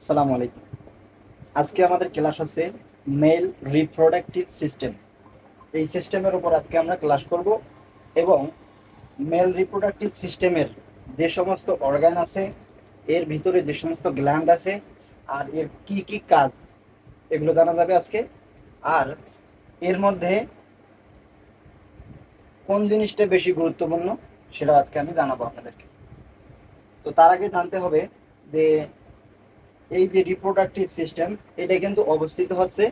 আসসালামু আলাইকুম। আজকে আমাদের ক্লাস হচ্ছে মেল রিপ্রোডাক্টিভ সিস্টেম। এই সিস্টেমের উপর আজকে আমরা ক্লাস করব এবং মেল রিপ্রোডাক্টিভ সিস্টেমের যে সমস্ত অর্গান আছে, এর ভিতরে যে সমস্ত গ্ল্যান্ড আছে আর এর কি কি কাজ, এগুলো জানা যাবে আজকে। আর এর মধ্যে কোন জিনিসটা বেশি গুরুত্বপূর্ণ সেটা আজকে আমি জানাব আপনাদেরকে। তো তার আগে জানতে হবে যে এই যে রিপ্রোডাক্টিভ সিস্টেম এটা কিন্তু অবস্থিত হচ্ছে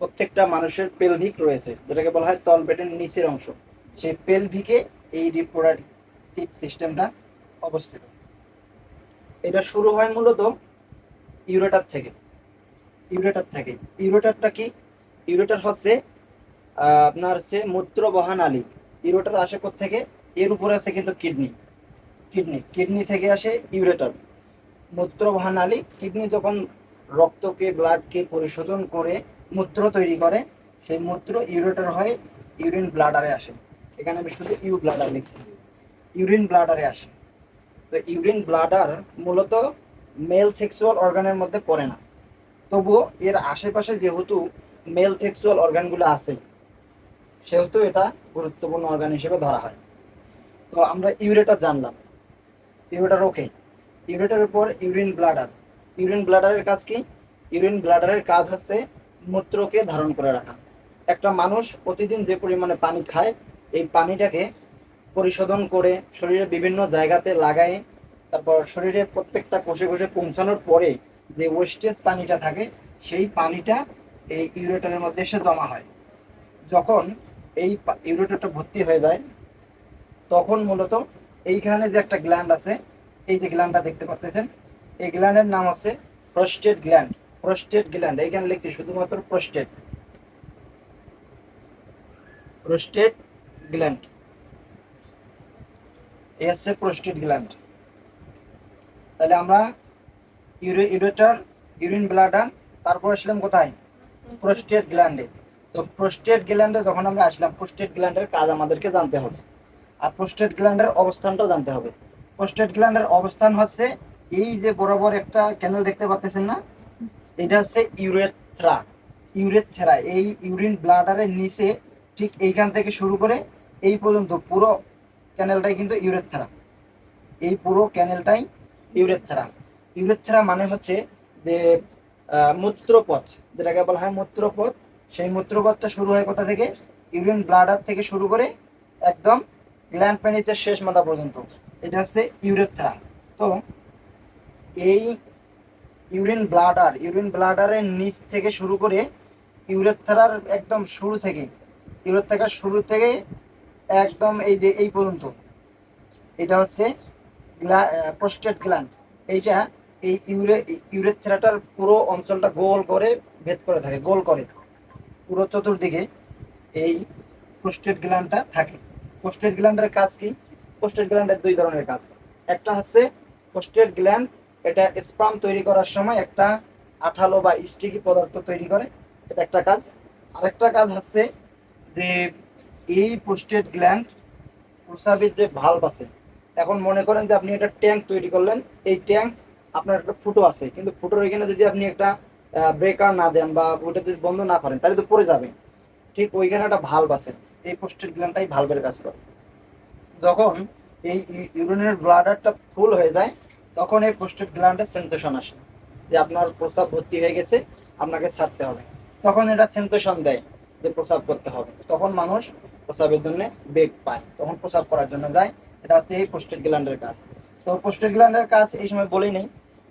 প্রত্যেকটা মানুষের পেলভিক রয়েছে, যেটাকে বলা হয় তলপেটের নিচের অংশ। সেই পেলভিকে এই রিপ্রোডাক্টিভ সিস্টেমটা অবস্থিত। এটা শুরু হয় মূলত ইউরেটার থেকে। ইউরেটার থেকে। ইউরেটারটা কি? ইউরেটার হচ্ছে আপনার হচ্ছে মূত্রবহা নালী ইউরেটার আসে থেকে এর উপরে আছে কিন্তু কিডনি কিডনি কিডনি থেকে আসে ইউরেটার মূত্রবাহা নালী কিডনি যখন রক্তকে ব্লাডকে পরিশোধন করে মূত্র তৈরি করে, সেই মূত্র ইউরেটার হয়ে ইউরিন ব্লাডারে আসে। এখানে আমি শুধু ইউ ব্লাডার লিখছি। ইউরিন ব্লাডারে আসে। তো ইউরিন ব্লাডার মূলত মেল সেক্সুয়াল অর্গানের মধ্যে পড়ে না। তবুও এর আশেপাশে যেহেতু মেল সেক্সুয়াল অর্গানগুলো আছে, সেহেতু এটা গুরুত্বপূর্ণ অর্গান হিসেবে ধরা হয়। তো আমরা ইউরেটার জানলাম। ইউরেটার ওকে ইউরেটারের পর ইউরিন ব্লাডার। ইউরিন ব্লাডারের কাজ কি? ইউরিন ব্লাডারের কাজ হচ্ছে মূত্রকে ধারণ করে রাখা। একটা মানুষ প্রতিদিন যে পরিমাণে পানি খায়, এই পানিটাকে পরিশোধন করে শরীরের বিভিন্ন জায়গাতে লাগায়, তারপর শরীরের প্রত্যেকটা কোষে কোষে পৌঁছানোর পরে যে ওয়েস্টেজ পানিটা থাকে, সেই পানিটা এই ইউরেটারের মধ্যে এসে জমা হয়। যখন এই ইউরেটারটা ভর্তি হয়ে যায়, তখন মূলত এইখানে যে একটা গ্ল্যান্ড আছে এই যে গ্ল্যান্ডটা দেখতে পাচ্ছেন এই গ্ল্যান্ডের নাম হচ্ছে প্রস্টেট গ্ল্যান্ড প্রস্টেট গ্ল্যান্ড এইখানে লিখছি শুধুমাত্র প্রস্টেট প্রস্টেট গ্ল্যান্ড এই হচ্ছে প্রস্টেট গ্ল্যান্ড তাহলে আমরা ইউরে, ইউরেটার, ইউরিন ব্লাডার, তারপর আসলাম কোথায়? প্রস্টেট গ্ল্যান্ডে তো প্রস্টেট গ্ল্যান্ডে যখন আমরা আসলাম প্রস্টেট গ্ল্যান্ডের কাজ আমাদেরকে জানতে হবে। আর প্রস্টেট গ্ল্যান্ডের অবস্থানটাও জানতে হবে। প্রোস্টেট গ্ল্যান্ডের অবস্থান হচ্ছে এই যে বরাবর একটা ক্যানেল দেখতে পাচ্ছেন না? এটা হচ্ছে ইউরেথ্রা ইউরেথ্রা এই ইউরিন ব্লাডারের নিচে ঠিক এইখান থেকে শুরু করে এই পর্যন্ত পুরো ক্যানেলটাই কিন্তু ইউরেথ্রা এই পুরো ক্যানেলটাই ইউরেথ্রা ইউরেথ্রা মানে হচ্ছে যে মূত্রপথ, যেটাকে বলা হয় মূত্রপথ, সেই মূত্রপথটা শুরু হয় কোথা থেকে? ইউরিন ব্লাডার থেকে শুরু করে একদম গ্ল্যান্ড পেনিসের শেষ মাথা পর্যন্ত। এটা হচ্ছে ইউরেথ্রা। তো এই ইউরিন ব্লাডার, ইউরিন ব্লাডারের নিচ থেকে শুরু করে ইউরেথ্রার একদম শুরু থেকে, ইউরেথ্রার শুরু থেকে একদম এই যে এই পর্যন্ত। এটা হচ্ছে প্রস্টেট গ্ল্যান্ড এইটা এই ইউরে, ইউরেথ্রাটার পুরো অঞ্চলটা গোল করে ভেদ করে থাকে, গোল করে। পুরো চতুর্দিকে এই প্রস্টেট গ্ল্যান্ডটা থাকে। প্রস্টেট গ্ল্যান্ডের কাজ কি? প্রোস্টেট গ্ল্যান্ডের দুই ধরনের কাজ। একটা হচ্ছে প্রোস্টেট গ্ল্যান্ড এটা স্পাম তৈরি করার সময় একটা আঠালো বা স্টিকি পদার্থ তৈরি করে, এটা একটা কাজ। আরেকটা কাজ হচ্ছে যে এই প্রোস্টেট গ্ল্যান্ড প্রসাবের যে ভাল্ব আছে, এখন মনে করেন যে আপনি একটা ট্যাঙ্ক তৈরি করলেন, এই ট্যাঙ্ক আপনার একটা ফুটো আছে, কিন্তু ফুটোর এখানে যদি আপনি একটা ব্রেকার না দেন বা ওটা যদি বন্ধ না করেন, তাহলে তো পড়ে যাবে। ঠিক ওইখানে একটা ভাল্ব আছে, এই প্রোস্টেট গ্ল্যান্ডটাই ভাল্বের কাজ করে। যখন এই ইউ- ইউরিনের ব্লাডারটা ফুল হয়ে যায়, তখন এই প্রোস্টেট গ্ল্যান্ডের সেন্সেশন আসে। যে আপনার প্রস্রাব ভর্তি হয়ে গেছে, আপনাকে ছাড়তে হবে। তখন এটা সেন্সেশন দেয় যে প্রস্রাব করতে হবে। তখন মানুষ প্রস্রাবের জন্য বেগ পায়। তখন প্রস্রাব করার জন্য যায়। এটা হচ্ছে এই প্রোস্টেট গ্ল্যান্ডের কাজ। তো প্রোস্টেট গ্ল্যান্ডের কাজ এই সময় বলি নেই।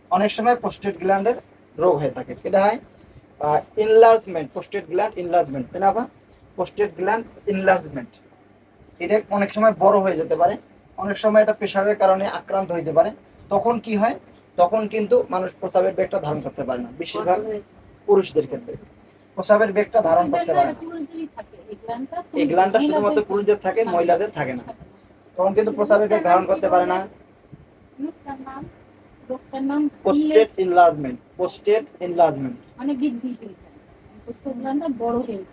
অনেক সময় প্রোস্টেট গ্ল্যান্ডের রোগ হয়ে থাকে। এটা হয় ইনলার্জমেন্ট প্রোস্টেট গ্ল্যান্ড ইনলার্জমেন্ট তাই না বা প্রোস্টেট গ্ল্যান্ড ইনলার্জমেন্ট এটা অনেক সময় বড় হয়ে যেতে পারে। অনেক সময় এটা প্রেশারের কারণে আক্রান্ত হতে পারে। তখন কি হয়? তখন কিন্তু মানুষ প্রস্রাবের বেগটা ধারণ করতে পারে না, বেশিরভাগ পুরুষদের ক্ষেত্রে। প্রস্রাবের বেগটা ধারণ করতে পারে না। এই গ্ল্যান্ডটা শুধুমাত্র পুরুষদের থাকে, মহিলাদের থাকে না। তখন কিন্তু প্রস্রাবের বেগ ধারণ করতে পারে না। মানে বৃদ্ধি বড় হয়ে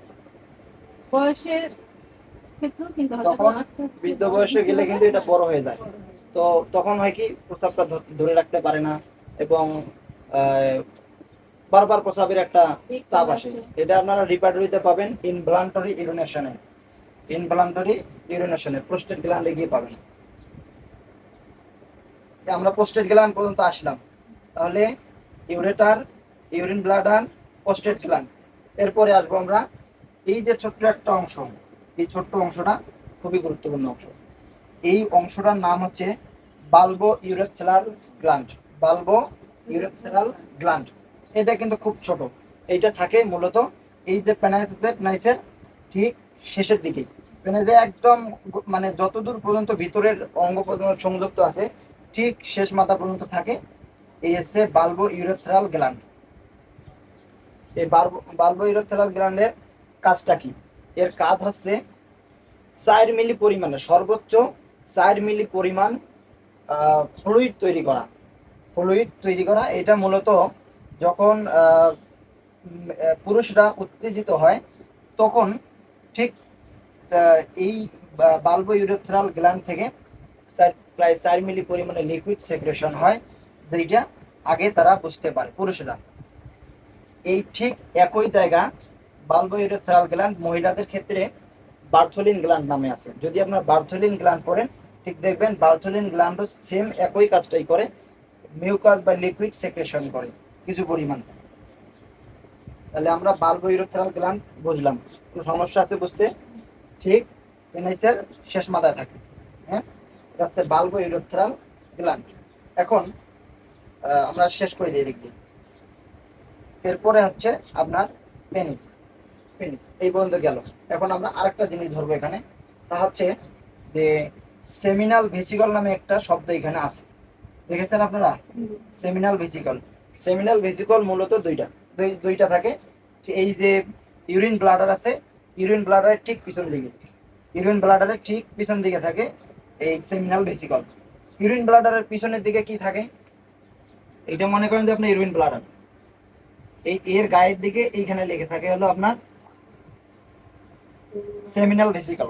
বয়সের ক্ষেত্রেও কিন্তু তখন বৃদ্ধ বয়সে গেলে কিন্তু এটা বড় হয়ে যায়। তো তখন হয় কি প্রস্রাবটা ধরে রাখতে পারে না এবং বারবার প্রসাবের একটা চাপ আসে। এটা আপনারা রিপার্টরিতে পাবেন ইনভলান্টরি ইউরিনেশনে। ইনভলান্টরি ইউরিনেশনে প্রোস্টেট গ্ল্যান্ডে গিয়ে পাবেন। আমরা প্রোস্টেট গ্ল্যান্ড পর্যন্ত আসলাম। তাহলে ureter urine bladder prostate gland. এরপরে আসব আমরা এই যে ছোট্ট একটা অংশ। এই ছোট্ট অংশটা খুবই গুরুত্বপূর্ণ অংশ। এই অংশটার নাম হচ্ছে bulbourethral gland. Bulbourethral gland. এটা কিন্তু খুব ছোট। এইটা থাকে মূলত এই যে পেনাইস আছে পেনাইসের ঠিক শেষের দিকে। পেনাইসে একদম মানে যতদূর পর্যন্ত ভিতরের অঙ্গ সংযুক্ত আছে, ঠিক শেষ মাথা পর্যন্ত থাকে এই হচ্ছে বালবো ইউরেথ্রাল গ্ল্যান্ড। এই বালবো ইউরেথ্রাল গ্ল্যান্ডের কাজটা কি? এর কাজ হচ্ছে চার মিলি পরিমাণে, সর্বোচ্চ চার মিলি পরিমাণ ফ্লুইড তৈরি করা। ফ্লুইড তৈরি করা, এটা মূলত যখন পুরুষরা উত্তেজিত হয়, তখন ঠিক এই বাল্ব ইউরেথ্রাল গ্ল্যান্ড থেকে প্রায় চার মিলি পরিমাণে লিকুইড সেক্রেশন হয় যেটা আগে তারা বুঝতে পারে, পুরুষরা। এই ঠিক একই জায়গা বাল্ব ইউরেথ্রাল গ্ল্যান্ড মহিলাদের ক্ষেত্রে বার্থোলিন গ্ল্যান্ড নামে আছে। যদি আপনার বার্থোলিন গ্ল্যান্ড পড়েন ঠিক দেখবেন বার্থোলিন গ্ল্যান্ডও সেম একই কাজটাই করে মিউকাস বা লিকুইড সেক্রেশন করে, কিছু পরিমাণ। তাহলে আমরা বাল্বো ইউরেথ্রাল গ্ল্যান্ড বুঝলাম। কোনো সমস্যা আছে বুঝতে? ঠিক? পেনাইসের শেষ মাথায় থাকে। হ্যাঁ? এটা হচ্ছে বাল্বো ইউরেথ্রাল গ্ল্যান্ড। এখন আমরা শেষ করে দিয়ে দিয়ে। এরপরে হচ্ছে আপনার পেনিস পেনিস এই পর্যন্ত গেল। এখন আমরা আরেকটা জিনিস ধরবো এখানে। তা হচ্ছে যে সেমিনাল ভেসিকল নামে একটা শব্দ এখানে আছে। দেখেছেন আপনারা? সেমিনাল ভেসিকল সেমিনাল ভেসিকল মূলত দুইটা। দুইটা থাকে। এই যে ইউরিন ব্লাডার আছে ইউরিন ব্লাডারের ঠিক পিছন দিকে। ইউরিন ব্লাডারের ঠিক পিছন দিকে থাকে এই সেমিনাল ভেসিকল ইউরিন ব্লাডারের পিছনের দিকে কি থাকে? এটা মনে করেন যে আপনার ইউরিন ব্লাডার এই, এর গায়ের দিকে এইখানে লেগে থাকে হলো আপনার সেমিনাল ভেসিকল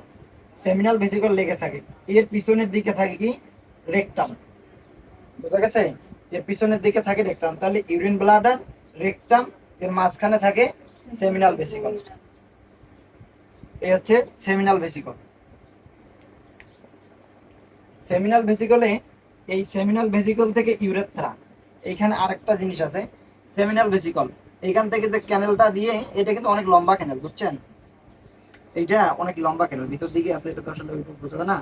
সেমিনাল ভেসিকল লেগে থাকে। এর পিছনের দিকে থাকে কি? রেকটাম বুঝা গেছে? এর পিছনের দিকে থাকে রেকটাম তাহলে ইউরিন ব্লাডার রেকটাম এর মাঝখানে থাকে সেমিনাল ভেসিকল এই হচ্ছে সেমিনাল ভেসিকল সেমিনাল ভেসিকলে এই সেমিনাল ভেসিকল থেকে ইউরেথ্রা এইখানে আরেকটা জিনিস আছে। সেমিনাল ভেসিকল এখান থেকে যে ক্যানেলটা দিয়ে, এটা কিন্তু অনেক লম্বা ক্যানেল বুঝছেন? এইটা অনেক লম্বা ক্যানেল ভিতর দিকে আছে এটা তো আসলে ওইরকম বোঝা না?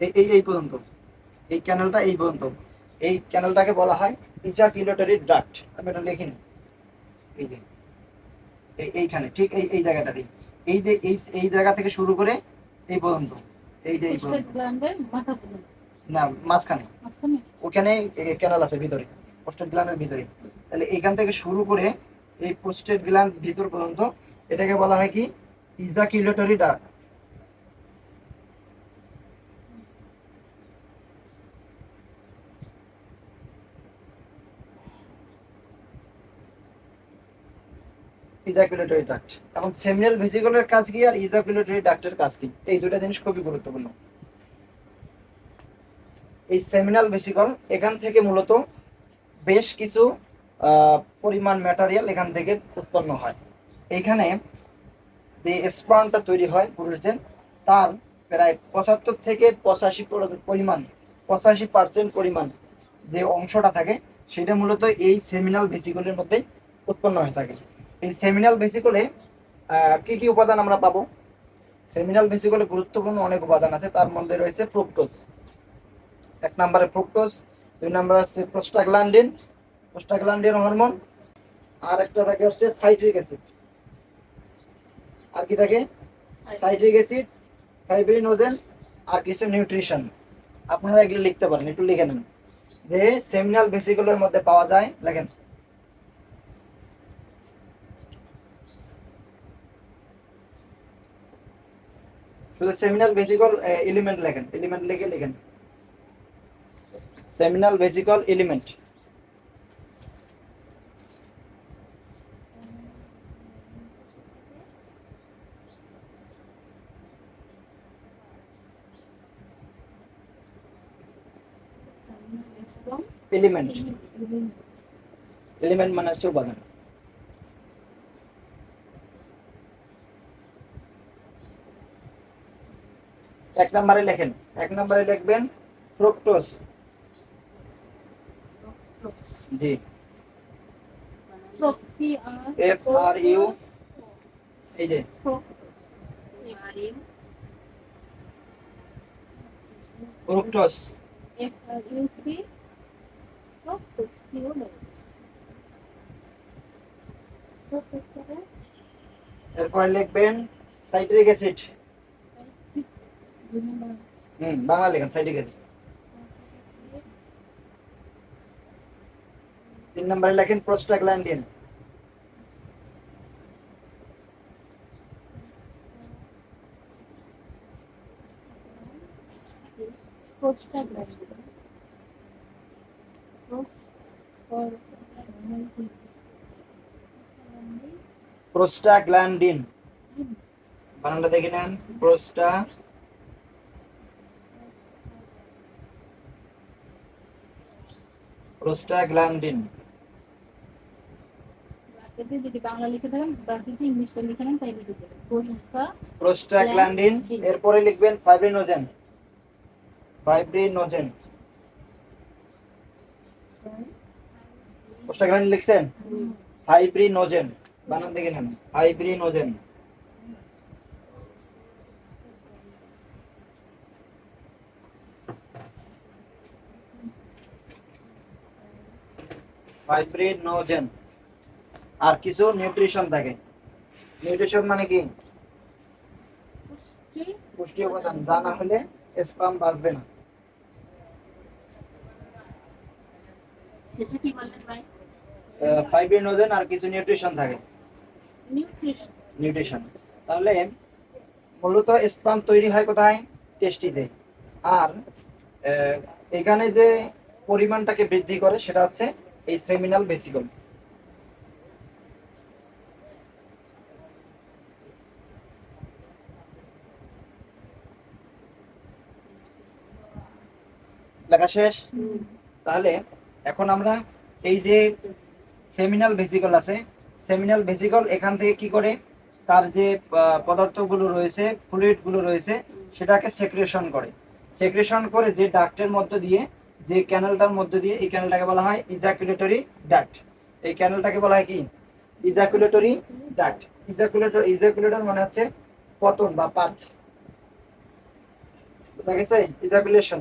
এই এই এই পর্যন্ত। এই ক্যানেলটা এই পর্যন্ত। এই ক্যানেলটাকে বলা হয় ইজাকিউলেটরি ডাক্ট আমি এটা লিখিনি এই যে এই এইখানে ঠিক এই এই জায়গাটাতে এই যে এই এই জায়গা থেকে শুরু করে এই পর্যন্ত। এই যে এই পর্যন্ত। না মাঝখানে। ওখানে ক্যানাল আছে ভিতরে। প্রোস্টেট গ্ল্যান্ডের ভিতরে। তাহলে এইখান থেকে শুরু করে এই প্রোস্টেট গ্ল্যান্ড ভিতর পর্যন্ত এটাকে বলা হয় কি? ইজাকিউলেটরি ডাক্ট ইজাকুলেটরি ডাক্ট এখন সেমিনাল ভেসিকুলার কাজ কি আর ইজাকুলেটরি ডাক্টের কাজ কি? এই দুটো জিনিস খুবই গুরুত্বপূর্ণ। এই সেমিনাল ভেসিকল এখান থেকে মূলত বেশ কিছু পরিমাণ ম্যাটেরিয়াল এখান থেকে উৎপন্ন হয়। এইখানে যে স্পার্মটা তৈরি হয় পুরুষদের, তার প্রায় পঁচাত্তর থেকে পঁচাশি পরিমাণ, পঁচাশি পার্সেন্ট পরিমাণ যে অংশটা থাকে, সেটা মূলত এই সেমিনাল ভেসিকলের মধ্যে উৎপন্ন হয়ে থাকে। এই সেমিনাল ভেসিকলে কি কি উপাদান আমরা পাবো? সেমিনাল ভেসিকলে গুরুত্বপূর্ণ অনেক উপাদান আছে, তার মধ্যে রয়েছে ফ্রুক্টোজ এক নম্বরে ফ্রুক্টোজ দুই নম্বরে আছে প্রোস্টাগ্ল্যান্ডিন প্রোস্টাগ্ল্যান্ডিন হরমোন আর একটা থাকে হচ্ছে সাইট্রিক অ্যাসিড আর কি থাকে? সাইট্রিক অ্যাসিড ফাইব্রিনোজেন আর কিছু নিউট্রিশন আপনারা এগুলো লিখতে পারেন একটু লিখে নেন। যে সেমিনাল ভেসিকলের মধ্যে পাওয়া যায় লেখেন শুধু সেমিনাল ভেসিকল এলিমেন্ট লেখেন এলিমেন্ট লিখে লিখেন। Seminal vesicle element element element মানে হচ্ছে উপাদান। এক নম্বরে লেখেন, এক নম্বরে লিখবেন ফ্রুক্টোজ জি। প্রক্রি আর এফ আর ইউ এই যে। Fructose F R U C হলো প্রক্টোজ করে এরপরে লিখবেন সাইট্রিক অ্যাসিড। হুম, বাংলা লেখেন, সাইট্রিক অ্যাসিড। তিন নম্বরে লেখেন প্রোস্টাগ্ল্যান্ডিন প্রোস্টাগ্ল্যান্ডিন প্রোস্টাগ্ল্যান্ডিন। বানানটা দেখে নেন। Prosta prostaglandin. যদি বাংলা লিখে থাকেন ব্র্যাকেটে ইংলিশটা লিখে নেন তাই লিখে দেবেন। Prosta prostaglandin. এরপরে লিখবেন ফাইব্রিনোজেন। ফাইব্রিনোজেন। প্রোস্টাগ্ল্যান্ডিন লিখছেন? বানান দেখে নেন। ফাইব্রিনোজেন। আর কিছু নিউট্রিশন থাকে। নিউট্রিশন মানে কি? পুষ্টি উপাদান। যা না হলে স্পাম বাঁচবে না। শেষে কি বললেন ভাই? ফাইব্রিনোজেন আর কিছু নিউট্রিশন থাকে। নিউট্রিশন নিউট্রিশন তাহলে মূলত স্পাম তৈরি হয় কোথায়? টেস্টিসে আর এখানে যে পরিমাণটাকে বৃদ্ধি করে সেটা হচ্ছে এই সেমিনাল বেসিকল লেখা শেষ? তাহলে এখন আমরা এই যে সেমিনাল ভেসিকল আছে সেমিনাল ভেসিকল এখান থেকে কি করে তার যে পদার্থগুলো রয়েছে ফ্লুইডগুলো রয়েছে, সেটাকে সেক্রেশন করে। সেক্রেশন করে যে ডাক্টের মধ্য দিয়ে, যে ক্যানেলটার মধ্য দিয়ে, এই ক্যানেলটাকে বলা হয় ইজাকুলেটরি ডাক্ট এই ক্যানেলটাকে বলা হয় কি? ইজাকুলেটরি ডাক্ট ইজাকুলেটর ইজাকুলেটর মানে হচ্ছে পতন বা পাত বুঝা গেছে? ইজাকুলেশন